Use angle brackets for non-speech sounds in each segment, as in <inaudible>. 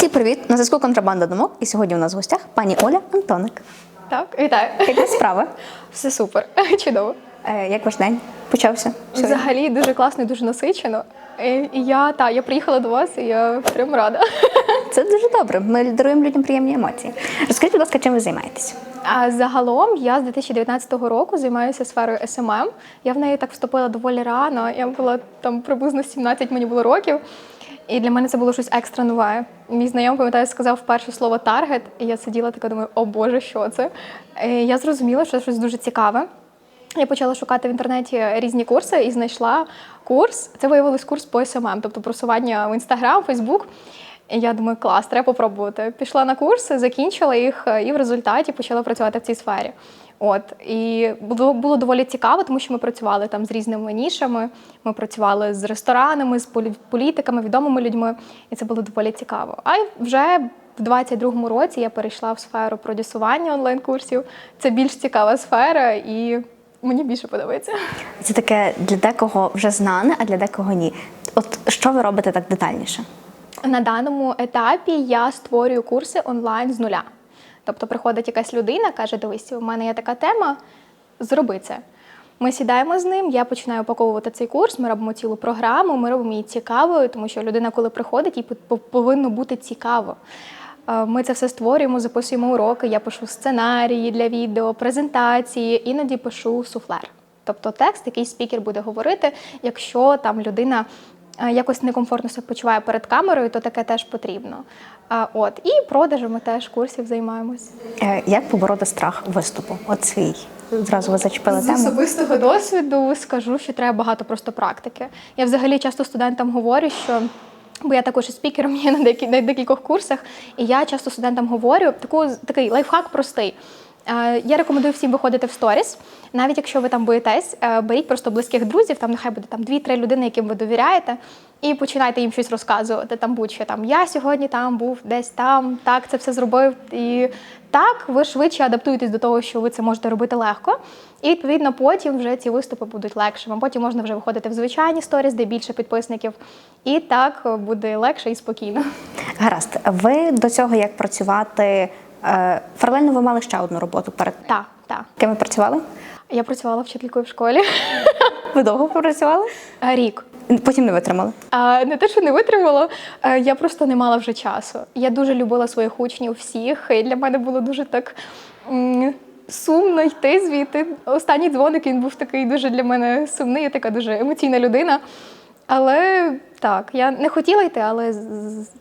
Всім привіт! На зв'язку контрабанда думок. І сьогодні у нас в гостях пані Оля Антоник. Так, вітаю. Яка справа? <laughs> Все супер, <laughs> чудово. Е, як ваш день почався? сьогодні? Взагалі дуже класно і дуже насичено. І я та я приїхала до вас, і я прям рада. <laughs> Це дуже добре. Ми даруємо людям приємні емоції. Розкажіть, будь ласка, чим ви займаєтесь? А загалом я з 2019 року займаюся сферою SMM. Я в неї так вступила доволі рано. Я була там приблизно 17 мені було років. І для мене це було щось екстра нове. Мій знайомий, пам'ятаю, сказав перше слово таргет, і я сиділа така, думаю, о Боже, що це? Е, Я зрозуміла, що це щось дуже цікаве. Я почала шукати в інтернеті різні курси і знайшла курс. Це виявилось курс по SMM, тобто просування в Інстаграм, Фейсбук. І я думаю, клас, треба попробувати. Пішла на курси, закінчила їх е, і в результаті почала працювати в цій сфері. От і було, було доволі цікаво, тому що ми працювали там з різними нішами. Ми працювали з ресторанами, з полі- політиками, відомими людьми, і це було доволі цікаво. А вже в 22-му році я перейшла в сферу продюсування онлайн-курсів. Це більш цікава сфера, і мені більше подобається. Це таке для декого вже знане, а для декого ні. От що ви робите так детальніше? На даному етапі я створюю курси онлайн з нуля. Тобто приходить якась людина, каже: дивись, у мене є така тема, зроби це. Ми сідаємо з ним, я починаю упаковувати цей курс, ми робимо цілу програму, ми робимо її цікавою, тому що людина, коли приходить, їй повинно бути цікаво. Е, Ми це все створюємо, записуємо уроки, я пишу сценарії для відео, презентації, іноді пишу суфлер. Тобто текст, який спікер буде говорити, якщо там людина е, якось некомфортно себе почуває перед камерою, то таке теж потрібно. А, От і продажами теж курсів займаємось. Е, як побороти страх виступу? От свій. Зразу ви зачепили З тему. особистого досвіду скажу, що треба багато просто практики. Я взагалі часто студентам говорю, що. Бо я також спікером <laughs> є на декількох курсах, і я часто студентам говорю таку, такий лайфхак простий. Е, Я рекомендую всім виходити в сторіс. Навіть якщо ви там боїтесь, е, беріть просто близьких друзів, там нехай буде там 2-3 людини, яким ви довіряєте, і починайте їм щось розказувати. Там будь-що там я сьогодні там був, десь там, так це все зробив. І так ви швидше адаптуєтесь до того, що ви це можете робити легко. І відповідно потім вже ці виступи будуть легшими. Потім можна вже виходити в звичайні сторіс, де більше підписників. І так буде легше і спокійно. Гаразд. Ви до цього як працювати? Е, паралельно ви мали ще одну роботу перед Так, так. ким ви працювали? Я працювала вчителькою в школі <laughs> Ви довго працювали? Е, рік. Потім не витримали. А, не те, що не витримала, е, я просто не мала вже часу. Я дуже любила своїх учнів всіх, і для мене було дуже так сумно йти звідти. Останній дзвоник він був такий дуже для мене сумний, я така дуже емоційна людина. Але так, я не хотіла йти, але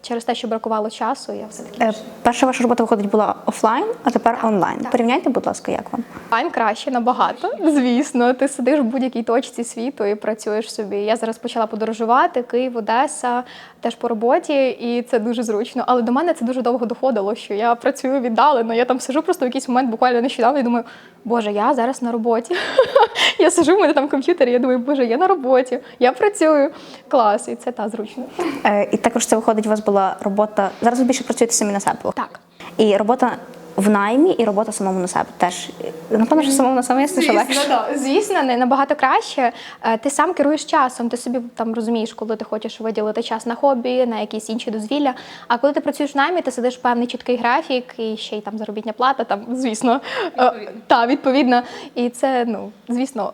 через те, що бракувало часу, я все-таки. Е, перша ваша робота виходить була офлайн, а тепер онлайн. так. Порівняйте, будь ласка, як вам? Онлайн краще набагато, звісно. Ти сидиш в будь-якій точці світу і працюєш собі. Я зараз почала подорожувати Київ, Одеса, теж по роботі, і це дуже зручно. Але до мене це дуже довго доходило, що я працюю віддалено. Я там сижу просто в якийсь момент, буквально нещодавно, і думаю, боже, я зараз на роботі. <laughs> я сижу, в мене там комп'ютер, і я думаю, боже, я на роботі, я працюю. Клас, і це та зручно. Е, і також це виходить, у вас була робота. Зараз ви більше працюєте самі на себе. Так. І робота в наймі, і робота самому на себе теж. Напевно, що самому на себе ясно, що легше. да. Звісно, не набагато краще. Е, Ти сам керуєш часом, ти собі там розумієш, коли ти хочеш виділити час на хобі, на якісь інші дозвілля. А коли ти працюєш в наймі, ти сидиш певний чіткий графік, і ще й там заробітня плата, там, звісно, відповідно. та відповідно. І це, ну, звісно,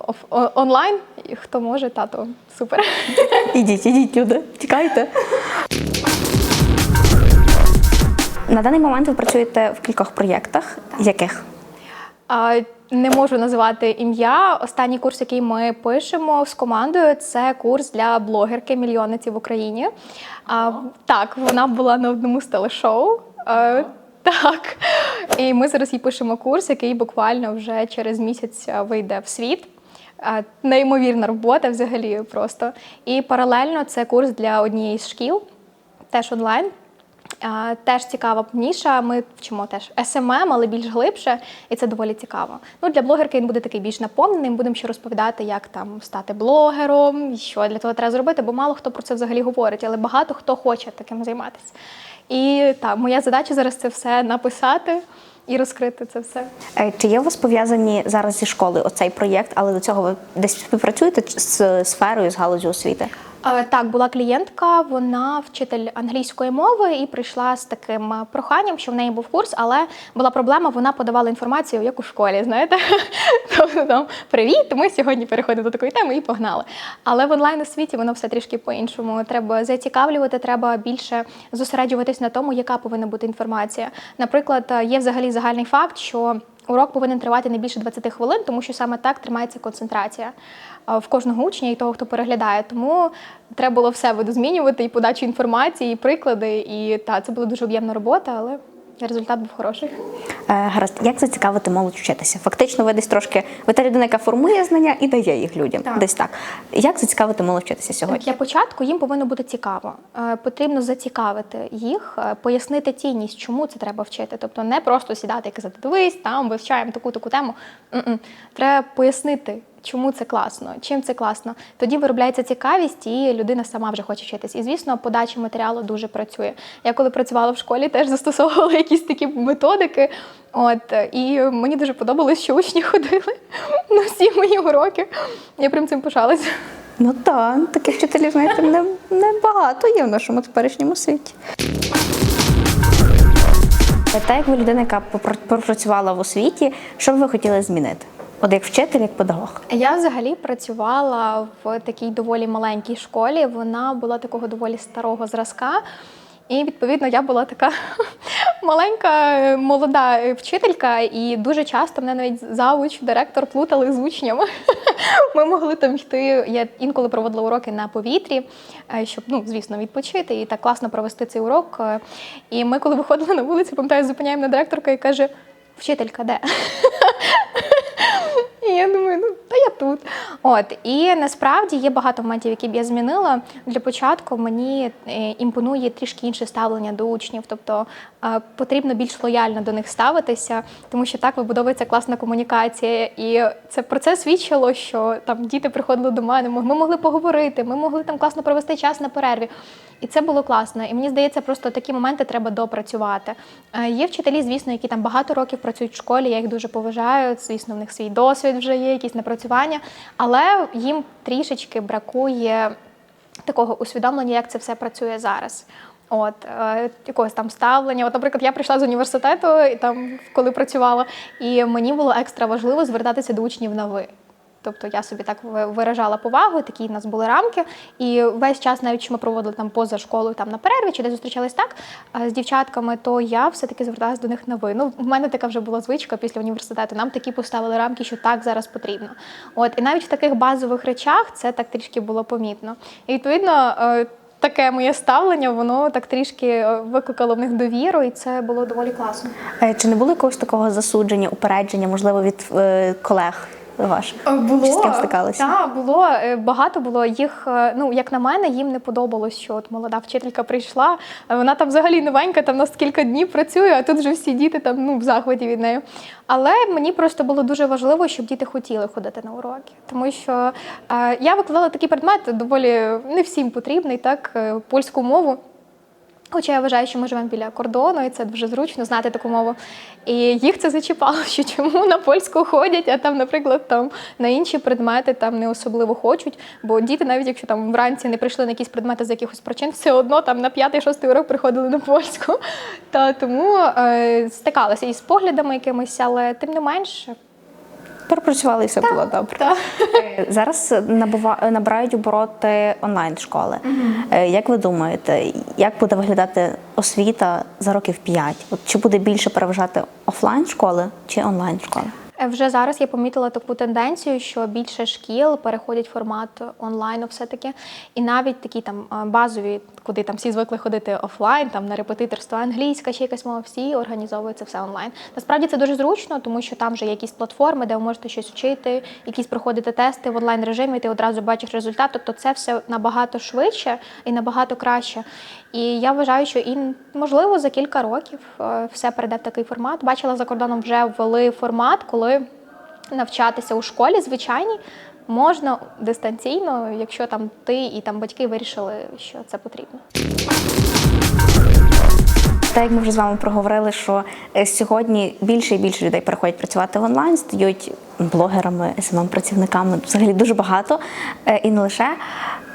онлайн. Хто може, та то супер. Ідіть, ідіть, люди, тікайте. На даний момент ви працюєте в кількох проєктах. Яких? А, Не можу називати ім'я. Останній курс, який ми пишемо з командою, це курс для блогерки мільйонниці в Україні. А, так, вона була на одному з телешоу. А, так. І ми зараз їй пишемо курс, який буквально вже через місяць вийде в світ. Неймовірна робота взагалі просто. І паралельно це курс для однієї з шкіл, теж онлайн. Теж цікава ніша. Ми вчимо теж SMM, але більш глибше, і це доволі цікаво. Ну для блогерки він буде такий більш наповнений. Ми будемо ще розповідати, як там стати блогером, що для того треба зробити, бо мало хто про це взагалі говорить, але багато хто хоче таким займатися. І так, моя задача зараз це все написати і розкрити це все. Е, Чи є у вас пов'язані зараз зі школи оцей проєкт, але до цього ви десь співпрацюєте з сферою, з галузю освіти? Е, Так, була клієнтка, вона вчитель англійської мови і прийшла з таким е, проханням, що в неї був курс, але була проблема, вона подавала інформацію, як у школі, знаєте. <laughs> Тобто там привіт, ми сьогодні переходимо до такої теми і погнали. Але в онлайн освіті воно все трішки по-іншому. Треба зацікавлювати, треба більше зосереджуватись на тому, яка повинна бути інформація. Наприклад, е, є взагалі загальний факт, що Урок повинен тривати не більше 20 хвилин, тому що саме так тримається концентрація е, в кожного учня і того, хто переглядає. Тому треба було все видозмінювати і подачу інформації, і приклади. І та це була дуже об'ємна робота, але результат був хороший. Е, Гаразд, як зацікавити молодь вчитися? Фактично, ви десь трошки ви та людина, яка формує знання і дає їх людям. Так. Десь так. Як зацікавити молодь вчитися сьогодні? Для початку їм повинно бути цікаво. Е, Потрібно зацікавити їх, е, пояснити цінність, чому це треба вчити. Тобто не просто сідати і казати, дивись, там вивчаємо таку таку тему. Треба пояснити. Чому це класно? Чим це класно? Тоді виробляється цікавість, і людина сама вже хоче вчитись. І звісно, подача матеріалу дуже працює. Я коли працювала в школі, теж <laughs> застосовувала якісь такі методики. От і мені дуже подобалось, що учні <laughs> ходили на всі мої уроки. Я прям цим пишалася. Ну так, таких вчителів, знаєте, не, не багато є в нашому теперішньому світі. Та як ви людина, яка пропрацювала в освіті, що б ви хотіли змінити? От як вчитель, як педагог? Я взагалі працювала в такій доволі маленькій школі. Вона була такого доволі старого зразка. І відповідно я була така <laughs> маленька, е, молода е, вчителька, і дуже часто мене навіть завуч, директор плутали з учнями. <laughs> Ми могли там йти. Я інколи проводила уроки на повітрі, е, щоб ну звісно відпочити і так класно провести цей урок. І ми, коли виходили на вулицю, пам'ятаю, зупиняємо на директорка і каже: Вчителька, де? Я думаю, ну та я тут. От і насправді є багато моментів, які б я змінила. Для початку мені е, імпонує трішки інше ставлення до учнів, тобто е, потрібно більш лояльно до них ставитися, тому що так вибудовується класна комунікація. І це про це свідчило, що там діти приходили до мене, ми могли поговорити, ми могли там класно провести час на перерві. І це було класно. І мені здається, просто такі моменти треба допрацювати. Е, Є вчителі, звісно, які там багато років працюють в школі, я їх дуже поважаю. Звісно, в них свій досвід вже є, якісь напрацювання, але їм трішечки бракує такого усвідомлення, як це все працює зараз. От е, якогось там ставлення. От, наприклад, я прийшла з університету і там, коли працювала, і мені було екстра важливо звертатися до учнів на ви. Тобто я собі так виражала повагу, такі в нас були рамки. І весь час, навіть що ми проводили там поза школою, там на перерві, чи десь зустрічались так з дівчатками, то я все-таки зверталась до них на ви. Ну, в мене така вже була звичка після університету. Нам такі поставили рамки, що так зараз потрібно. От і навіть в таких базових речах це так трішки було помітно. І відповідно. е, Таке моє ставлення, воно так трішки е, викликало в них довіру, і це було доволі класно. Е, Чи не було якогось такого засудження, упередження, можливо, від е, колег ваших? Було Чи з ким стикалися? Так, було е, багато було їх. е, Ну як на мене, їм не подобалось, що от молода вчителька прийшла. е, Вона там взагалі новенька, там у нас кілька днів працює, а тут вже всі діти там ну в захваті від неї. Але мені просто було дуже важливо, щоб діти хотіли ходити на уроки, тому що е, я викладала такий предмет, доволі не всім потрібний, так е, польську мову. Хоча я вважаю, що ми живемо біля кордону, і це дуже зручно знати таку мову. І їх це зачіпало, що чому на польську ходять, а там, наприклад, там на інші предмети там не особливо хочуть. Бо діти, навіть якщо там вранці не прийшли на якісь предмети з якихось причин, все одно там на п'ятий-шостий урок приходили на польську. Та тому е, стикалася із поглядами якимись, але тим не менше. Пропрацювали і все було добре. Та. Е, Зараз набирають обороти онлайн школи. Угу. Як ви думаєте, як буде виглядати освіта за років 5? От чи буде більше переважати офлайн школи чи онлайн школи? Е, Вже зараз я помітила таку тенденцію, що більше шкіл переходять в формат онлайну все-таки. І навіть такі там е, базові, куди там всі звикли ходити офлайн, там на репетиторство англійська чи якась мова, всі організовуються все онлайн. Насправді це дуже зручно, тому що там вже є якісь платформи, де ви можете щось вчити, якісь проходити тести в онлайн режимі, ти одразу бачиш результат. Тобто це все набагато швидше і набагато краще. І я вважаю, що і можливо за кілька років е, все перейде в такий формат. Бачила за кордоном вже ввели формат, коли навчатися у школі звичайній можна дистанційно, якщо там ти і там батьки вирішили, що це потрібно. Так як ми вже з вами проговорили, що е, сьогодні більше і більше людей переходять працювати в онлайн, стають блогерами, СММ-працівниками, взагалі дуже багато е, і не лише.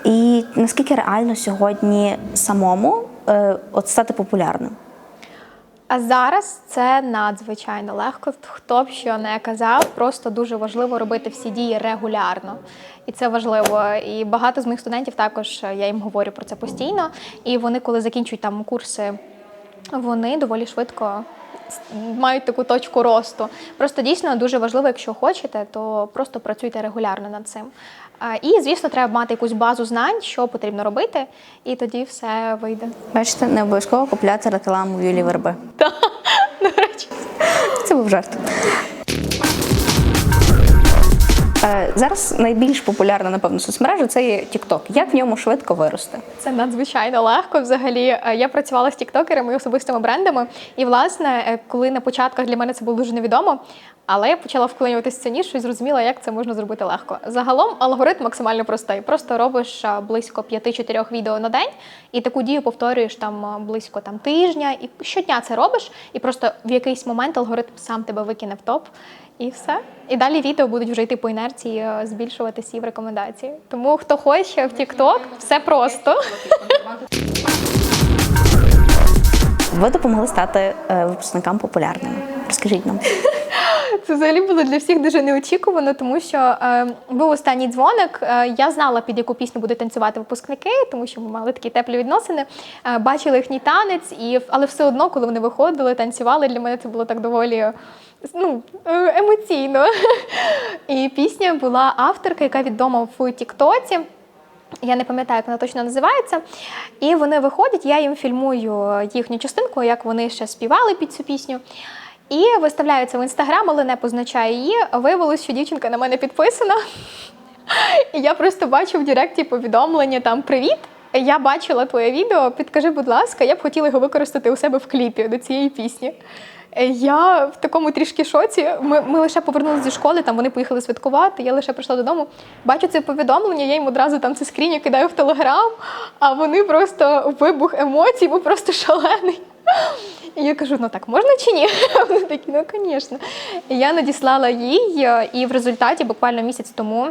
І наскільки реально сьогодні самому е, от стати популярним? А зараз це надзвичайно легко. Хто б що не казав, просто дуже важливо робити всі дії регулярно. І це важливо. І багато з моїх студентів також я їм говорю про це постійно. І вони, коли закінчують там курси, вони доволі швидко мають таку точку росту. Просто дійсно дуже важливо, якщо хочете, то просто працюйте регулярно над цим. І, звісно, треба мати якусь базу знань, що потрібно робити, і тоді все вийде. Бачите, не обов'язково купляти рекламу Юлії Верби. До речі. Це був жарт. Е, Зараз найбільш популярна, напевно, соцмережа це є TikTok. Як в ньому швидко вирости? Це надзвичайно легко. Взагалі, Е, я працювала з тіктокерами і особистими брендами. І, власне, е, коли на початках для мене це було дуже невідомо, але я почала вклинюватися цю нішу і зрозуміла, як це можна зробити легко. Загалом алгоритм максимально простий. Просто робиш близько 5-4 відео на день, і таку дію повторюєш там близько там тижня, і щодня це робиш, і просто в якийсь момент алгоритм сам тебе викине в топ. І все. І далі відео будуть вже йти по інерції, е, збільшувати сів рекомендації. Тому хто хоче в TikTok, все просто. Ви допомогли стати е, випускникам популярними. Розкажіть нам. <laughs> Це взагалі було для всіх дуже неочікувано, тому що е, був останній дзвоник. Е, я знала, під яку пісню будуть танцювати випускники, тому що ми мали такі теплі відносини. Е, бачили їхній танець, і але все одно, коли вони виходили, танцювали, для мене це було так доволі. Ну, е, емоційно. І пісня була авторка, яка відома в Тіктоці. Я не пам'ятаю, як вона точно називається. І вони виходять, я їм фільмую їхню частинку, як вони ще співали під цю пісню. І виставляю це в інстаграм, але не позначаю її. Виявилось, що дівчинка на мене підписана. І я просто бачу в Директі повідомлення там Привіт! Я бачила твоє відео. Підкажи, будь ласка, я б хотіла його використати у себе в кліпі до цієї пісні. Е, Я в такому трішки шоці. Ми, ми лише повернулися зі школи, там вони поїхали святкувати. Я лише прийшла додому. Бачу це повідомлення, я їм одразу там це скріню кидаю в телеграм, а вони просто вибух емоцій, був просто шалений. І я кажу: ну так можна чи ні? <laughs> Вони такі, ну звісно. Я надіслала їй, е, і в результаті буквально місяць тому.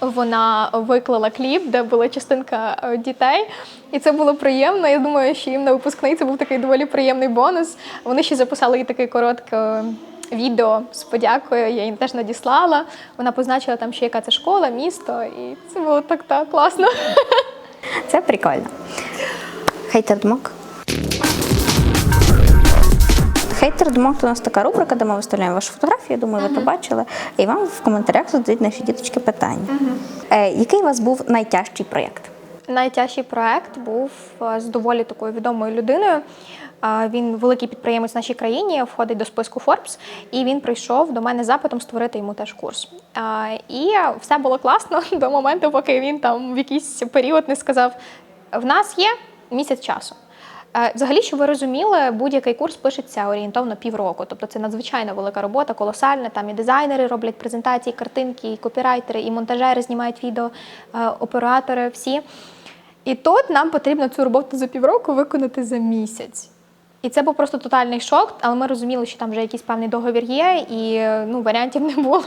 Вона виклала кліп, де була частинка е, дітей, і це було приємно. Я думаю, що їм на випускний це був такий доволі приємний бонус. Вони ще записали їй таке коротке е, відео з подякою. Я їм теж надіслала. Вона позначила там, ще яка це школа, місто, і це було так так класно. Це прикольно. Хейтер думок. Хейтер думок у нас така рубрика, де ми виставляємо ваші фотографії. Думаю, ви то бачили. І вам в коментарях задають наші діточки питання. Е, який у вас був найтяжчий проєкт? Найтяжчий проект був е, з доволі такою відомою людиною. Е, Він великий підприємець в нашій країні, входить до списку Forbes, і він прийшов до мене з запитом створити йому теж курс. Е, І все було класно <laughs> до моменту, поки він там в якийсь період не сказав: в нас є місяць часу. Е, Взагалі, щоб ви розуміли, будь-який курс пишеться орієнтовно півроку. Тобто це надзвичайно велика робота, колосальна. Там і дизайнери роблять презентації, картинки, і копірайтери, і монтажери знімають відео, е, оператори всі. І тут нам потрібно цю роботу за півроку виконати за місяць. І це був просто тотальний шок, але ми розуміли, що там вже якийсь певний договір є, і ну, варіантів не було.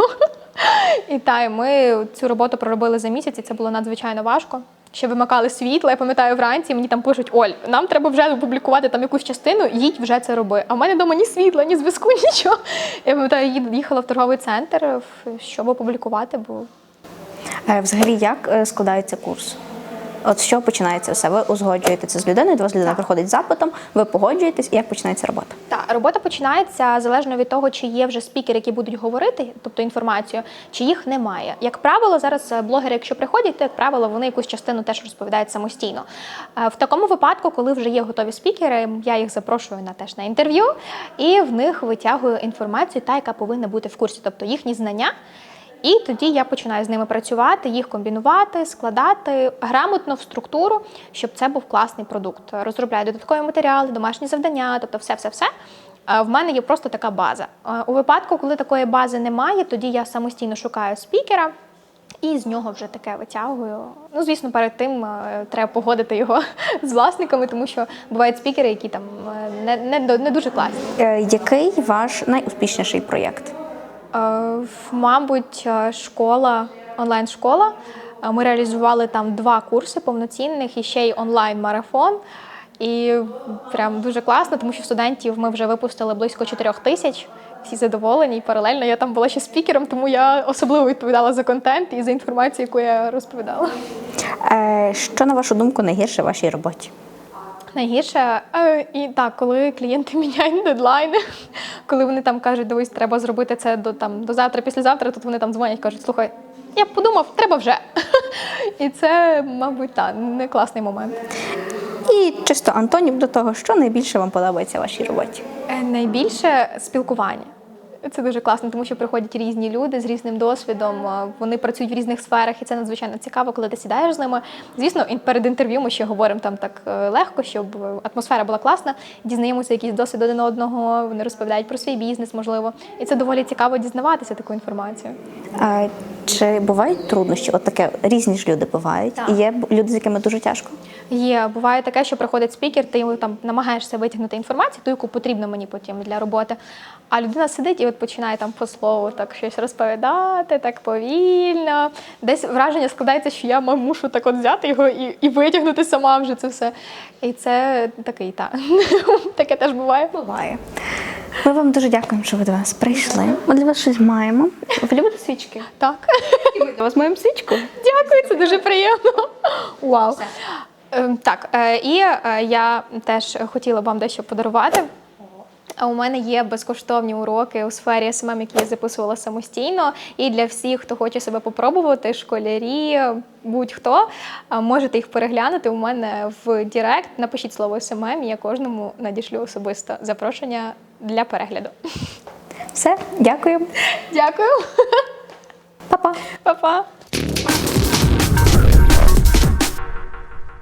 <laughs> І та, ми цю роботу проробили за місяць, і це було надзвичайно важко. Ще вимикали світло. Я пам'ятаю вранці, мені там пишуть: Оль, нам треба вже опублікувати там якусь частину, їдь вже це роби. А в мене вдома ні світла, ні зв'язку, <laughs> нічого. Я пам'ятаю, їхала в торговий центр, щоб опублікувати, бо Е, Взагалі, як е, складається курс? От з чого починається все? Ви узгоджуєте це з людиною, до вас людина приходить з запитом, ви погоджуєтесь, і як починається робота? Так, робота починається залежно від того, чи є вже спікери, які будуть говорити, тобто інформацію, чи їх немає. Як правило, зараз е, блогери, якщо приходять, то як правило, вони якусь частину теж розповідають самостійно. Е, В такому випадку, коли вже є готові спікери, я їх запрошую на теж на інтерв'ю, і в них витягую інформацію, та яка повинна бути в курсі, тобто їхні знання. І тоді я починаю з ними працювати, їх комбінувати, складати грамотно в структуру, щоб це був класний продукт. Розробляю додаткові матеріали, домашні завдання, тобто все-все-все. Е, В мене є просто така база. Е, У випадку, коли такої бази немає, тоді я самостійно шукаю спікера. І з нього вже таке витягую. Ну, звісно, перед тим е, треба погодити його <laughs> з власниками, тому що бувають спікери, які там не, не, не дуже класні. Який ваш найуспішніший проєкт? Е, Мабуть, е, школа, онлайн-школа. Е, Ми реалізували там два курси повноцінних і ще й онлайн-марафон. І прям дуже класно, тому що студентів ми вже випустили близько 4 тисяч. Всі задоволені, і паралельно я там була ще спікером, тому я особливо відповідала за контент і за інформацію, яку я розповідала. Що, на вашу думку, найгірше в вашій роботі? Найгірше, і так, коли клієнти <laughs> міняють дедлайни, коли вони там кажуть, дивись, треба зробити це до там до завтра, післязавтра, тут вони там дзвонять, кажуть, слухай, я подумав, треба вже. <laughs> І це, мабуть, та не класний момент. І чисто Антонів до того, що найбільше вам подобається в вашій роботі? Е, Найбільше спілкування. Це дуже класно, тому що приходять різні люди з різним досвідом. Вони працюють в різних сферах, і це надзвичайно цікаво, коли ти сідаєш з ними. Звісно, перед інтерв'ю ми ще говоримо там так е, легко, щоб е, атмосфера була класна. Дізнаємося якийсь досвід один одного. Вони розповідають про свій бізнес, можливо. І це доволі цікаво дізнаватися таку інформацію. А, чи бувають труднощі? От таке різні ж люди бувають. Так. І є люди, з якими дуже тяжко. Є буває таке, що приходить спікер, ти там намагаєшся витягнути інформацію, ту, яку потрібно мені потім для роботи. А людина сидить і от починає там по слову так щось розповідати, так повільно. Десь враження складається, що я мушу так от взяти його і, і витягнути сама вже це все. І це такий та <laughs> таке теж буває. Буває. Ми вам дуже дякуємо, що ви до нас прийшли. Ми для вас щось маємо. Ви любите свічки? Так. І ми для вас маємо свічку. Дякую, це дуже приємно. Вау. Ем, Так, е, і е, я теж хотіла б вам дещо подарувати. А у мене є безкоштовні уроки у сфері СММ, які я записувала самостійно. І для всіх, хто хоче себе попробувати, школярі, будь-хто, можете їх переглянути. У мене в Директ напишіть слово СММ, я кожному надішлю особисто запрошення для перегляду. Все, дякую. Дякую, Па-па. Па-па.